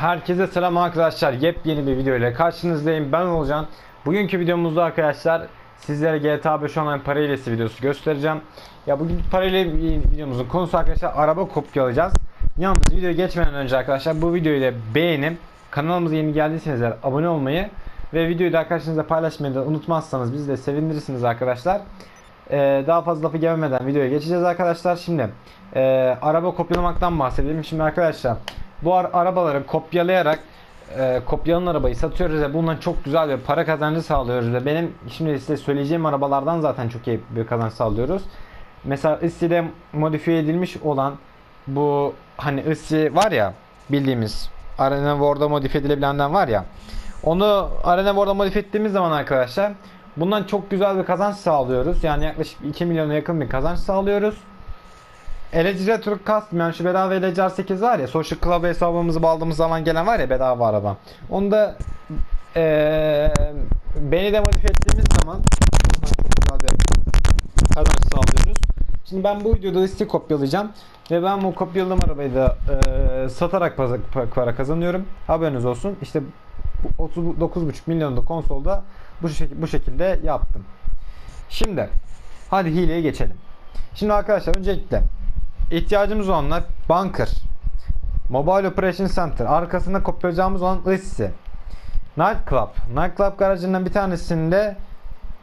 Herkese selam arkadaşlar. Yepyeni bir video ile karşınızdayım. Ben Olcan. Bugünkü videomuzda arkadaşlar sizlere GTA 5 Online para hilesi videosu göstereceğim. Ya bugün para videomuzun konusu arkadaşlar araba kopyalayacağız. Yalnız videoya geçmeden önce arkadaşlar bu videoyu da beğenip kanalımıza yeni geldiyseniz eğer abone olmayı ve videoyu da arkadaşlarınızla paylaşmayı da unutmazsanız bizi de sevindirirsiniz arkadaşlar. Ee, daha fazla lafı gelmeden videoya geçeceğiz arkadaşlar. Şimdi e, araba kopyalamaktan bahsedelim. Şimdi arkadaşlar bu ar- arabaları kopyalayarak e, kopyalan arabayı satıyoruz ve bundan çok güzel bir para kazancı sağlıyoruz ve benim şimdi size söyleyeceğim arabalardan zaten çok iyi bir kazanç sağlıyoruz. Mesela ISI'de modifiye edilmiş olan bu hani ISI var ya bildiğimiz Arena War'da modifiye edilebilenden var ya onu Arena War'da modifiye ettiğimiz zaman arkadaşlar bundan çok güzel bir kazanç sağlıyoruz. Yani yaklaşık 2 milyona yakın bir kazanç sağlıyoruz. LG Türk Custom yani şu bedava LG R8 var ya Social Club hesabımızı bağladığımız zaman gelen var ya bedava araba. Onu da eee beni de modifiye ettiğimiz zaman çok güzel bir kazanç sağlıyoruz. Şimdi ben bu videoda listeyi kopyalayacağım ve ben bu kopyaladığım arabayı da eee, satarak para- kazanıyorum. Haberiniz olsun. İşte bu 39,5 milyonlu konsolda bu, şek- bu şekilde yaptım. Şimdi hadi hileye geçelim. Şimdi arkadaşlar öncelikle ihtiyacımız olanlar Bunker, Mobile Operation Center, arkasında kopyalayacağımız olan ISSI, Nightclub. Nightclub garajından bir tanesinde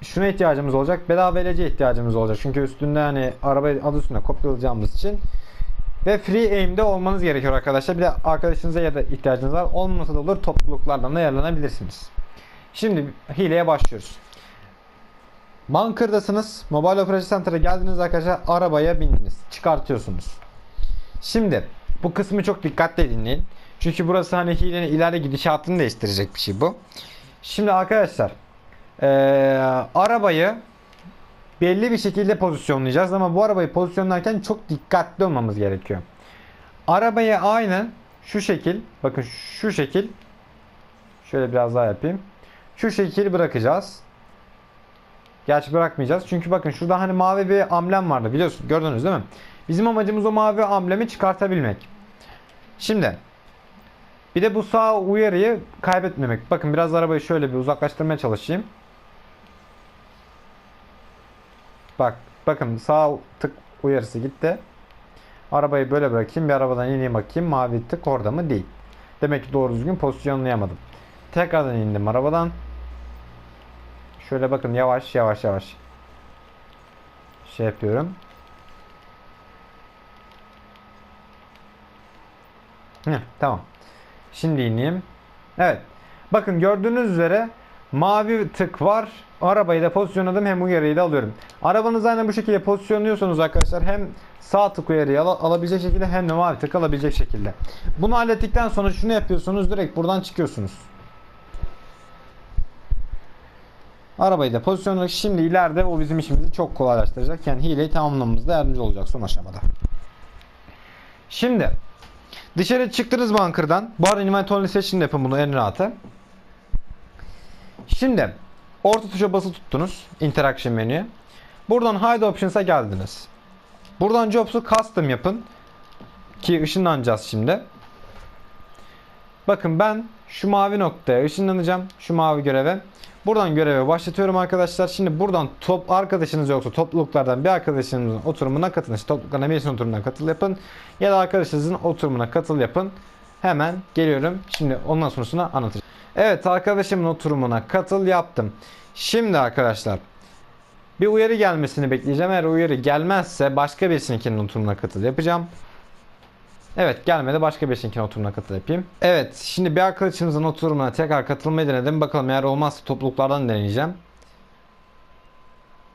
şuna ihtiyacımız olacak. Bedava VLC ihtiyacımız olacak. Çünkü üstünde hani arabayı adı üstünde kopyalayacağımız için. Ve free aim'de olmanız gerekiyor arkadaşlar. Bir de arkadaşınıza ya da ihtiyacınız var. Olmasa da olur topluluklardan da yararlanabilirsiniz. Şimdi hileye başlıyoruz. Bunker'dasınız. Mobile Operation Center'a geldiniz arkadaşlar. Arabaya bindiniz. Çıkartıyorsunuz. Şimdi bu kısmı çok dikkatle dinleyin. Çünkü burası hani hilenin ileride gidişatını değiştirecek bir şey bu. Şimdi arkadaşlar eee, arabayı belli bir şekilde pozisyonlayacağız ama bu arabayı pozisyonlarken çok dikkatli olmamız gerekiyor. Arabayı aynen şu şekil bakın şu şekil şöyle biraz daha yapayım. Şu şekil bırakacağız. Gerçi bırakmayacağız. Çünkü bakın şurada hani mavi bir amblem vardı biliyorsun. Gördünüz değil mi? Bizim amacımız o mavi amblemi çıkartabilmek. Şimdi bir de bu sağ uyarıyı kaybetmemek. Bakın biraz arabayı şöyle bir uzaklaştırmaya çalışayım. Bak bakın sağ tık uyarısı gitti. Arabayı böyle bırakayım. Bir arabadan ineyim bakayım. Mavi tık orada mı? Değil. Demek ki doğru düzgün pozisyonlayamadım. Tekrardan indim arabadan. Şöyle bakın yavaş yavaş yavaş. Şey yapıyorum. Heh, tamam. Şimdi ineyim. Evet. Bakın gördüğünüz üzere mavi tık var. Arabayı da pozisyonladım hem uyarıyı da alıyorum. Arabanızı aynen bu şekilde pozisyonluyorsunuz arkadaşlar. Hem sağ tık uyarıyı al- alabilecek şekilde hem de mavi tık alabilecek şekilde. Bunu hallettikten sonra şunu yapıyorsunuz. Direkt buradan çıkıyorsunuz. Arabayı da pozisyonladık. Şimdi ileride o bizim işimizi çok kolaylaştıracak. Yani hileyi tamamlamamızda yardımcı olacak son aşamada. Şimdi dışarı çıktınız bunker'dan. Bu arada invite only seçin yapın bunu en rahatı. Şimdi orta tuşa basılı tuttunuz. Interaction menüye. Buradan hide options'a geldiniz. Buradan jobs'u custom yapın. Ki ışınlanacağız şimdi. Bakın ben şu mavi noktaya ışınlanacağım. Şu mavi göreve. Buradan göreve başlatıyorum arkadaşlar. Şimdi buradan top arkadaşınız yoksa topluluklardan bir arkadaşınızın oturumuna katılın. İşte topluluklardan birisinin oturumuna katıl yapın. Ya da arkadaşınızın oturumuna katıl yapın. Hemen geliyorum. Şimdi ondan sonrasını anlatacağım. Evet arkadaşımın oturumuna katıl yaptım. Şimdi arkadaşlar bir uyarı gelmesini bekleyeceğim. Eğer uyarı gelmezse başka birisininkinin oturumuna katıl yapacağım. Evet gelmedi. Başka birisinkine oturumuna katıl yapayım. Evet şimdi bir arkadaşımızın oturumuna tekrar katılmayı denedim. Bakalım eğer olmazsa topluluklardan deneyeceğim.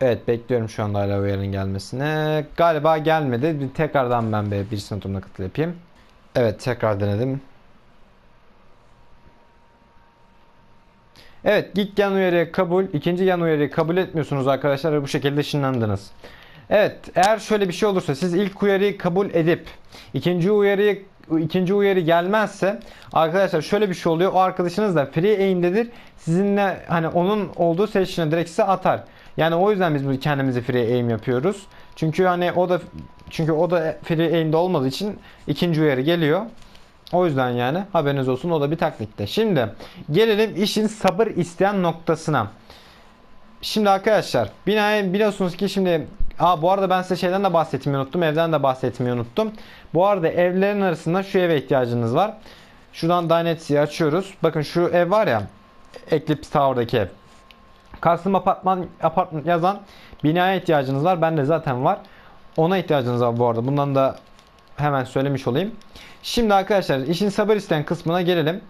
Evet bekliyorum şu anda hala uyarının gelmesine. Galiba gelmedi. Bir tekrardan ben bir birisinin oturumuna katıl yapayım. Evet tekrar denedim. Evet ilk yan uyarıyı kabul, ikinci yan uyarıyı kabul etmiyorsunuz arkadaşlar ve bu şekilde ışınlandınız. Evet eğer şöyle bir şey olursa siz ilk uyarıyı kabul edip ikinci uyarıyı ikinci uyarı gelmezse arkadaşlar şöyle bir şey oluyor. O arkadaşınız da free aim'dedir. Sizinle hani onun olduğu seçişine direkt size atar. Yani o yüzden biz kendimizi free aim yapıyoruz. Çünkü hani o da çünkü o da free aim'de olmadığı için ikinci uyarı geliyor. O yüzden yani haberiniz olsun o da bir taktikte. Şimdi gelelim işin sabır isteyen noktasına. Şimdi arkadaşlar biliyorsunuz ki şimdi Aa bu arada ben size şeyden de bahsetmeyi unuttum. Evden de bahsetmeyi unuttum. Bu arada evlerin arasında şu eve ihtiyacınız var. Şuradan Dynetsy'yi açıyoruz. Bakın şu ev var ya Eclipse Tower'daki ev. Custom apartman, apartman yazan binaya ihtiyacınız var. Bende zaten var. Ona ihtiyacınız var bu arada. Bundan da hemen söylemiş olayım. Şimdi arkadaşlar işin sabır isteyen kısmına gelelim.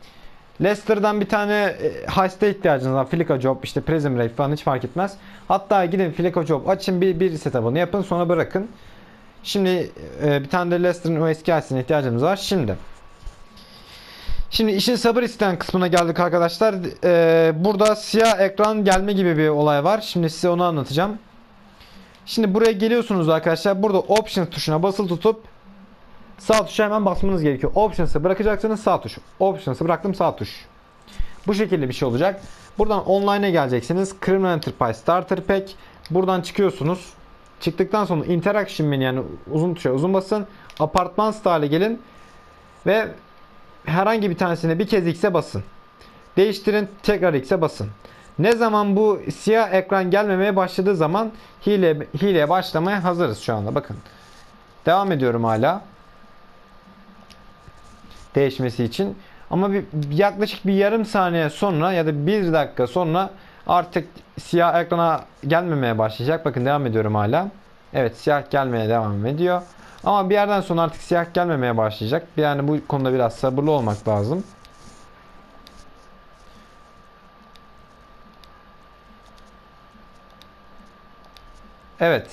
Leicester'dan bir tane e, heist'e ihtiyacınız var. Flick Job, işte Prism Ray falan hiç fark etmez. Hatta gidin Flick Job açın bir, bir setup'ını yapın sonra bırakın. Şimdi e, bir tane de Leicester'ın o eski heist'ine ihtiyacımız var. Şimdi Şimdi işin sabır isteyen kısmına geldik arkadaşlar. Ee, burada siyah ekran gelme gibi bir olay var. Şimdi size onu anlatacağım. Şimdi buraya geliyorsunuz arkadaşlar. Burada Options tuşuna basılı tutup sağ tuşa hemen basmanız gerekiyor. Options'ı bırakacaksınız sağ tuş. Options'ı bıraktım sağ tuş. Bu şekilde bir şey olacak. Buradan online'a geleceksiniz. Criminal Enterprise Starter Pack. Buradan çıkıyorsunuz. Çıktıktan sonra Interaction menü yani uzun tuşa uzun basın. Apartman style'e gelin. Ve herhangi bir tanesine bir kez X'e basın. Değiştirin tekrar X'e basın. Ne zaman bu siyah ekran gelmemeye başladığı zaman hile hileye başlamaya hazırız şu anda. Bakın. Devam ediyorum hala. Değişmesi için. Ama bir, yaklaşık bir yarım saniye sonra ya da bir dakika sonra artık siyah ekrana gelmemeye başlayacak. Bakın devam ediyorum hala. Evet siyah gelmeye devam ediyor. Ama bir yerden sonra artık siyah gelmemeye başlayacak. Yani bu konuda biraz sabırlı olmak lazım. Evet.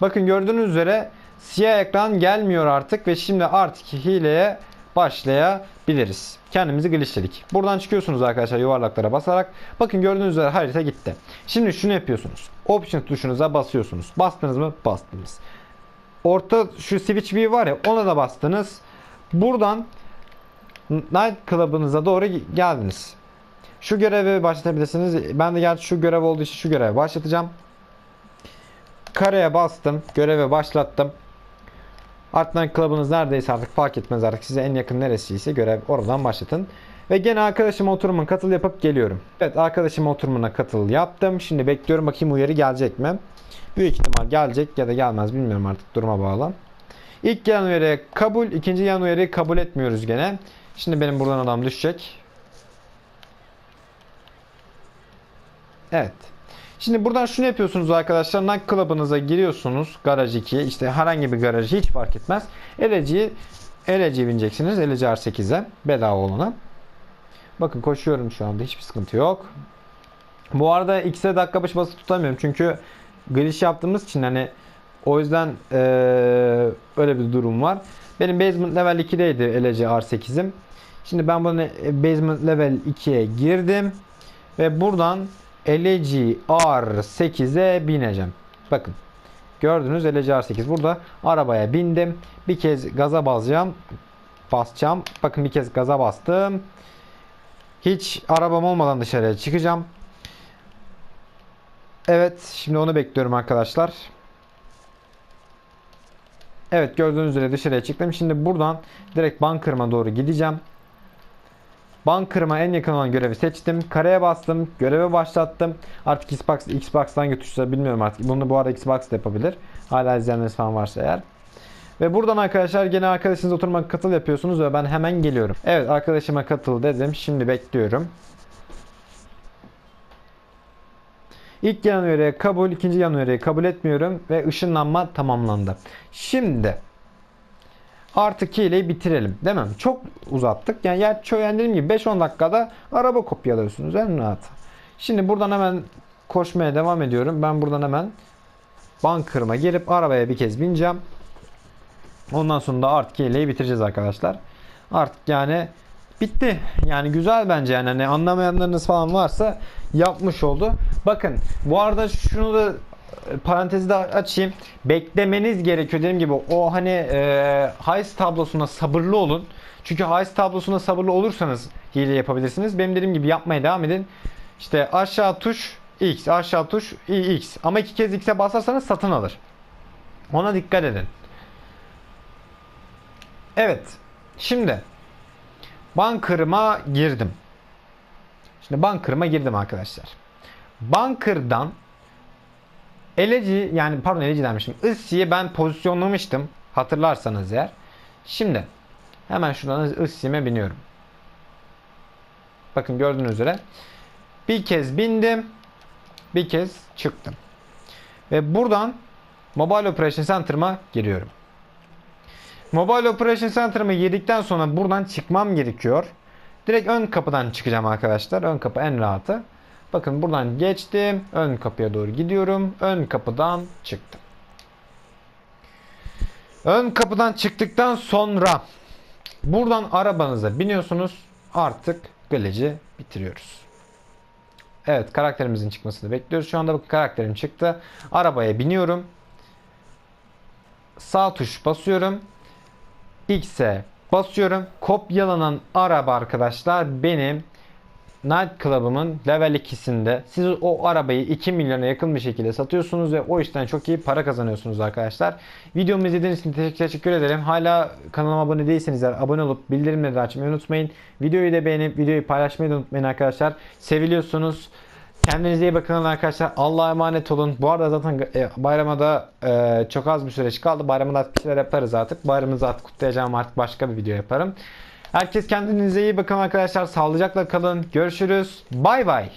Bakın gördüğünüz üzere siyah ekran gelmiyor artık ve şimdi artık hileye başlayabiliriz. Kendimizi glitchledik. Buradan çıkıyorsunuz arkadaşlar yuvarlaklara basarak. Bakın gördüğünüz üzere harita gitti. Şimdi şunu yapıyorsunuz. Option tuşunuza basıyorsunuz. Bastınız mı? Bastınız. Orta şu switch view var ya ona da bastınız. Buradan Night Club'ınıza doğru geldiniz. Şu görevi başlatabilirsiniz. Ben de gerçi şu görev olduğu için şu görevi başlatacağım. Kareye bastım. Görevi başlattım. Night Club'ınız neredeyse artık fark etmez artık. Size en yakın neresiyse görev oradan başlatın. Ve gene arkadaşım oturumuna katıl yapıp geliyorum. Evet arkadaşım oturumuna katıl yaptım. Şimdi bekliyorum bakayım uyarı gelecek mi? Büyük ihtimal gelecek ya da gelmez bilmiyorum artık duruma bağlı. İlk gelen uyarıya kabul, ikinci gelen uyarıyı kabul etmiyoruz gene. Şimdi benim buradan adam düşecek. Evet. Şimdi buradan şunu yapıyorsunuz arkadaşlar. Club'ınıza giriyorsunuz. Garaj 2. işte herhangi bir garaj hiç fark etmez. LG'yi LG bineceksiniz. LG R8'e. Bedava olana. Bakın koşuyorum şu anda. Hiçbir sıkıntı yok. Bu arada X'e dakika başı basıp tutamıyorum. Çünkü glitch yaptığımız için hani o yüzden ee, öyle bir durum var. Benim basement level 2'deydi LG R8'im. Şimdi ben bunu basement level 2'ye girdim. Ve buradan LG R8'e bineceğim. Bakın. Gördünüz LG R8. Burada arabaya bindim. Bir kez gaza basacağım. Basacağım. Bakın bir kez gaza bastım. Hiç arabam olmadan dışarıya çıkacağım. Evet. Şimdi onu bekliyorum arkadaşlar. Evet gördüğünüz üzere dışarıya çıktım. Şimdi buradan direkt bunker'ıma doğru gideceğim. Bunker'ıma en yakın olan görevi seçtim. Kareye bastım. Görevi başlattım. Artık Xbox, Xbox'tan götürürse bilmiyorum artık. Bunu bu arada Xbox da yapabilir. Hala izleyenleriniz falan varsa eğer. Ve buradan arkadaşlar gene arkadaşınız oturmak katıl yapıyorsunuz ve ben hemen geliyorum. Evet arkadaşıma katıl dedim. Şimdi bekliyorum. İlk gelen uyarıya kabul, ikinci gelen uyarıya kabul etmiyorum ve ışınlanma tamamlandı. Şimdi artık hileyi bitirelim. Değil mi? Çok uzattık. Yani yer yani dediğim gibi 5-10 dakikada araba kopyalıyorsunuz en rahat. Şimdi buradan hemen koşmaya devam ediyorum. Ben buradan hemen bunker'ıma gelip arabaya bir kez bineceğim. Ondan sonra da artık hileyi bitireceğiz arkadaşlar. Artık yani bitti. Yani güzel bence yani hani anlamayanlarınız falan varsa yapmış oldu. Bakın bu arada şunu da parantezi de açayım. Beklemeniz gerekiyor dediğim gibi o hani e, heist tablosuna sabırlı olun. Çünkü heist tablosuna sabırlı olursanız hile yapabilirsiniz. Benim dediğim gibi yapmaya devam edin. İşte aşağı tuş X, aşağı tuş X. Ama iki kez X'e basarsanız satın alır. Ona dikkat edin. Evet. Şimdi Bunker'ıma girdim. Şimdi bunker'ıma girdim arkadaşlar. Bunker'dan eleci yani pardon eleci demişim. Issi'yi ben pozisyonlamıştım. Hatırlarsanız eğer. Şimdi hemen şuradan Issi'me biniyorum. Bakın gördüğünüz üzere. Bir kez bindim. Bir kez çıktım. Ve buradan Mobile Operation Center'ıma giriyorum. Mobile Operation Center'ıma girdikten sonra buradan çıkmam gerekiyor. Direkt ön kapıdan çıkacağım arkadaşlar. Ön kapı en rahatı. Bakın buradan geçtim. Ön kapıya doğru gidiyorum. Ön kapıdan çıktım. Ön kapıdan çıktıktan sonra buradan arabanıza biniyorsunuz. Artık galeci bitiriyoruz. Evet karakterimizin çıkmasını bekliyoruz. Şu anda bakın karakterim çıktı. Arabaya biniyorum. Sağ tuş basıyorum. X'e basıyorum. Kopyalanan araba arkadaşlar benim Night Club'ımın level 2'sinde siz o arabayı 2 milyona yakın bir şekilde satıyorsunuz ve o işten çok iyi para kazanıyorsunuz arkadaşlar. Videomu izlediğiniz için teşekkür, ederim. Hala kanalıma abone değilseniz eğer abone olup bildirimleri açmayı unutmayın. Videoyu da beğenip videoyu paylaşmayı da unutmayın arkadaşlar. Seviliyorsunuz. Kendinize iyi bakın arkadaşlar. Allah'a emanet olun. Bu arada zaten e, bayrama da e, çok az bir süreç kaldı. Bayramda artık bir şeyler yaparız artık. Bayramınızı artık kutlayacağım artık başka bir video yaparım. Herkes kendinize iyi bakın arkadaşlar. Sağlıcakla kalın. Görüşürüz. Bay bay.